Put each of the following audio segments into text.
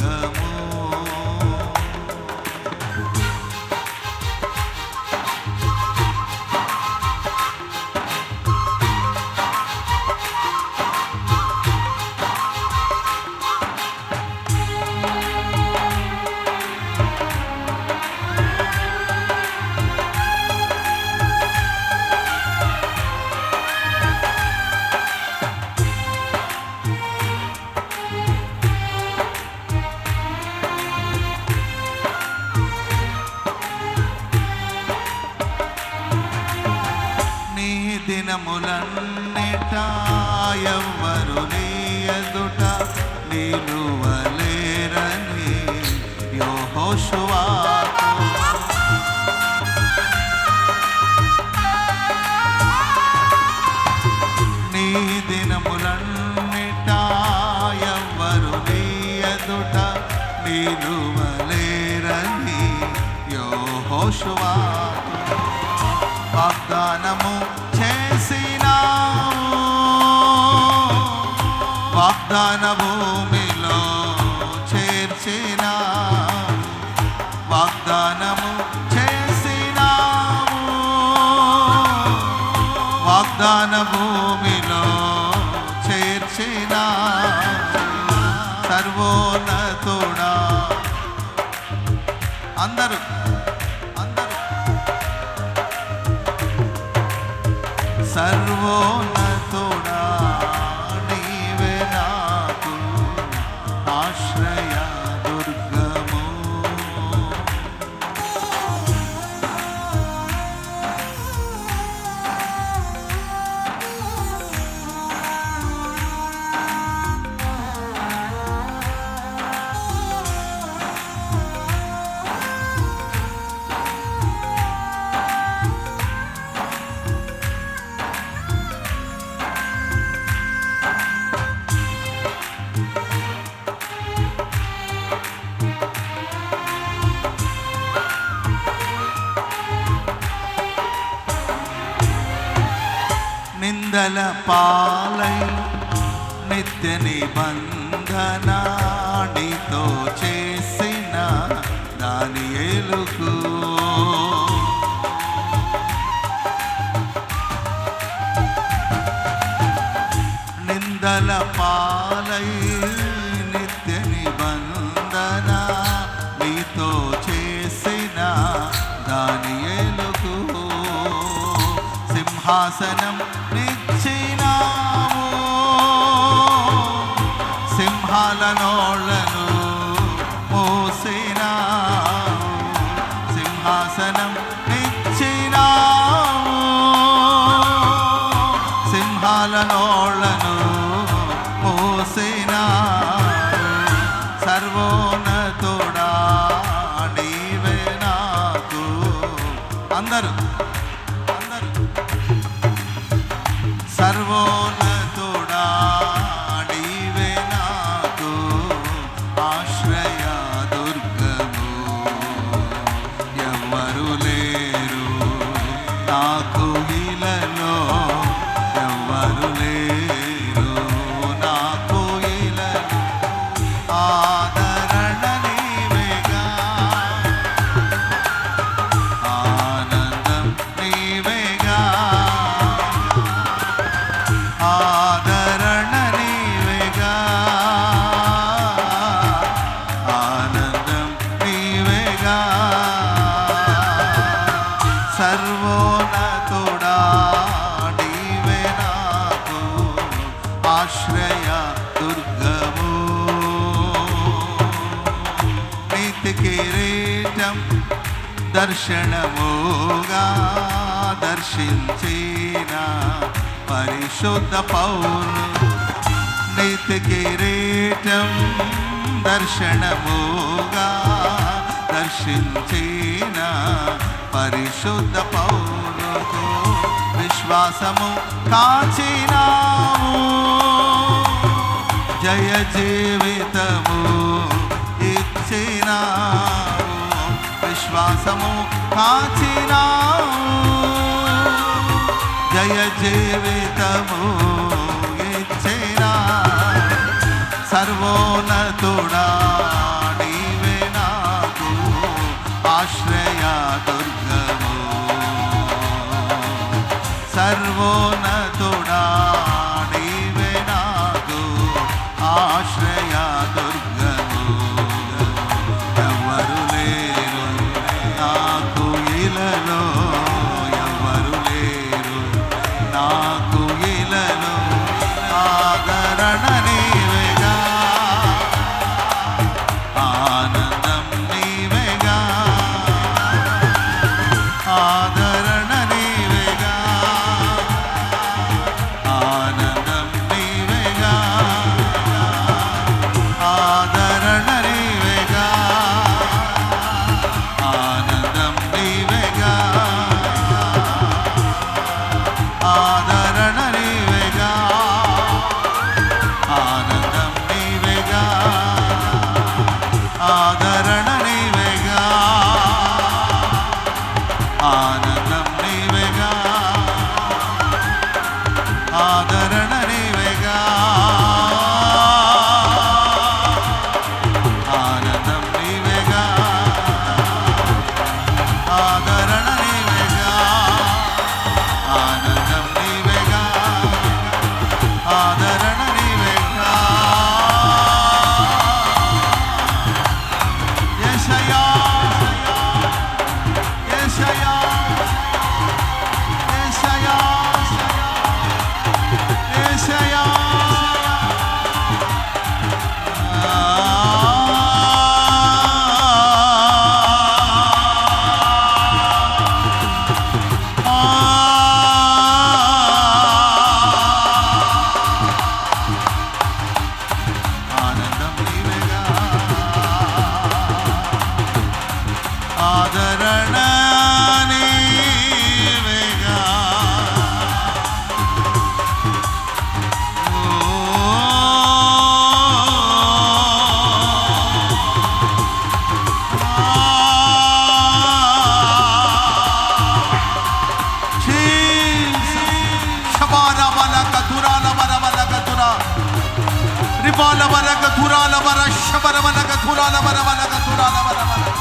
దుర్గము దినములన్నిట ఎవ్వరు నీ ఎదుట నిలువలేరని యోహోషువాకు నీ దినములన్నిట ఎవ్వరు నీ ఎదుట నిలువలేరని యోహోషువాకు వాగ్దానము దానము నిందల పాలై నిత్య నిబంధనాడితో చేసిన దాని ఎలుకు. నిందల పాలై నిత్య నిబంధన నీతో చేసిన దాని ఎలుకు. సింహాసనం సర్వోన్నతుడా దర్శనముగా దర్శించిన పరిశుద్ధ పౌరు నీతి కిరీటం దర్శనముగా దర్శించిన పరిశుద్ధ పౌరుకు విశ్వాసము కాచినాము. జయ జీవితము ఇచ్చినాము. విశ్వాసము కాచినాము జయ జీవితము ఇచ్చినా సర్వోన్నతుడా నీవే నాకు ఆశ్రయ దుర్గము. Kurana bana bana kurana bana bana.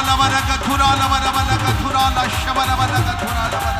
రిబాల వరక ధురాల వర వలక ధురాల శమర వలక ధురాల వర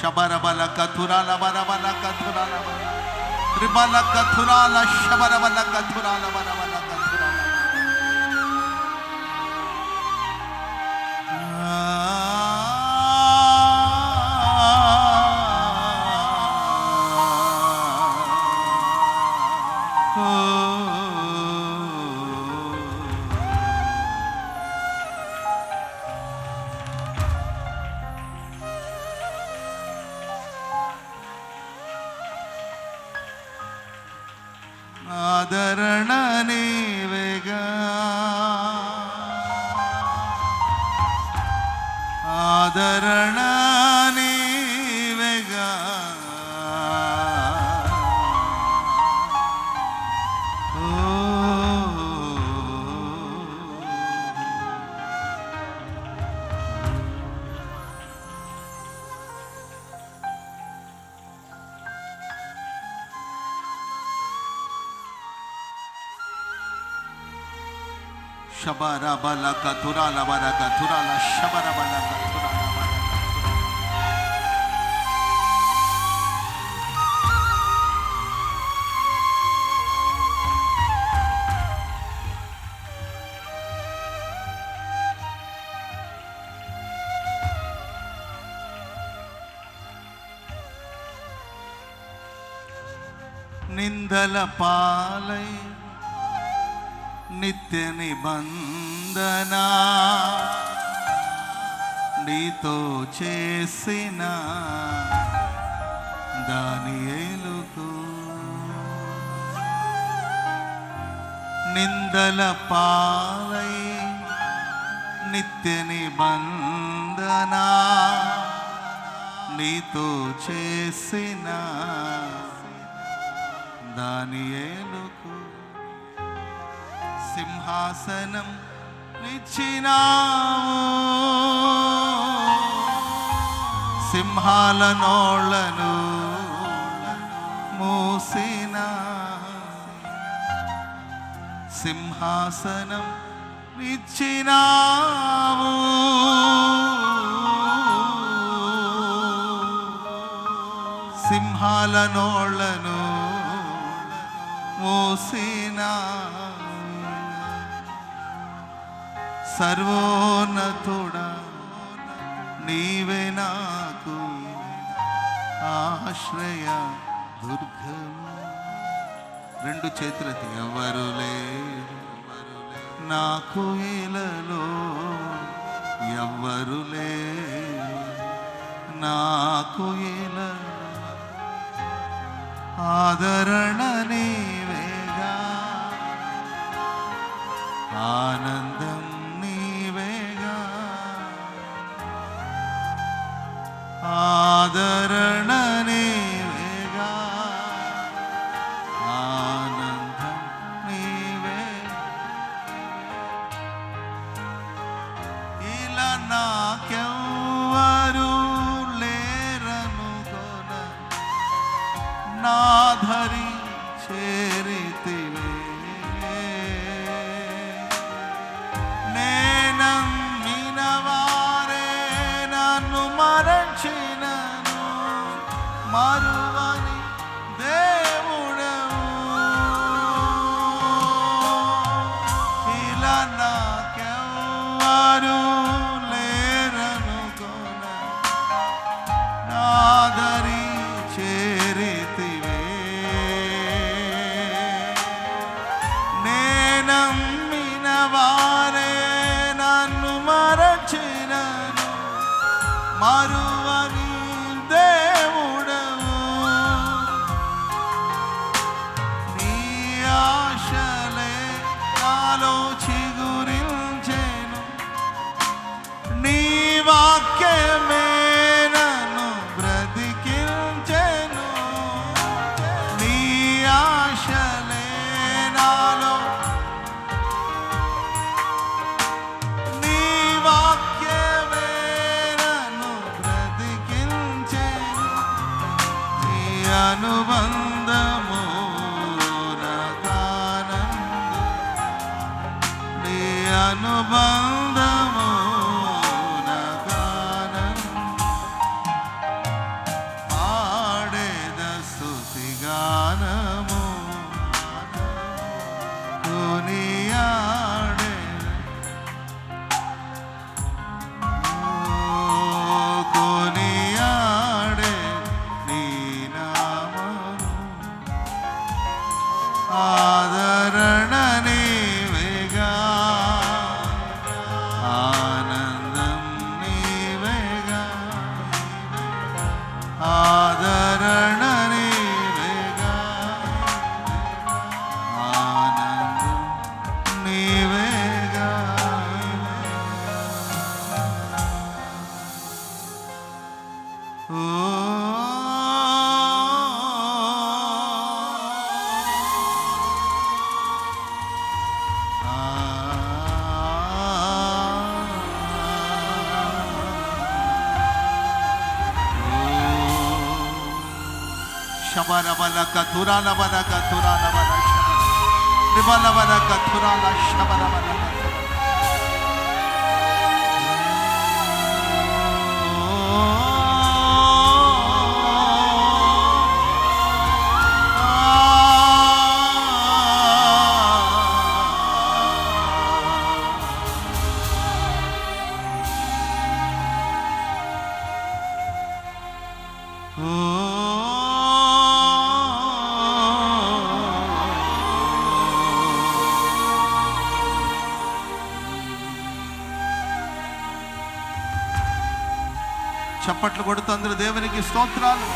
शबरबल कथुरा लबरबल कथुरा लबरबल रिबल कथुरा ल शबरबल कथुरा ആദരണ నిందల పాలై నిత్య నిబంధన నీతో చేసిన దాని ఏలుకు నిందల పాలై నిత్య నిబంధన నీతో చేసిన దానియేలుకు సింహాసనం నిచ్చినావు సింహాల నోళ్ళను మూసిన. సింహాసనం నిచ్చినావు సింహాల నోళ్ళను మూసిన సర్వోన్నతుడా నీవే నాకు ఆశ్రయ దుర్గము. రెండు చేతులకి ఎవరు లేరు. నాకు ఇలలో ఎవ్వరు లేరు. నాకు ఇల ఆదరణ ধারী Shabarabalaka, Turanabalaka, Turanabalaka, Ribalabalaka, Turana, Shabarabalaka. చప్పట్లు కొడుతూ అందరూ దేవునికి స్తోత్రాలు.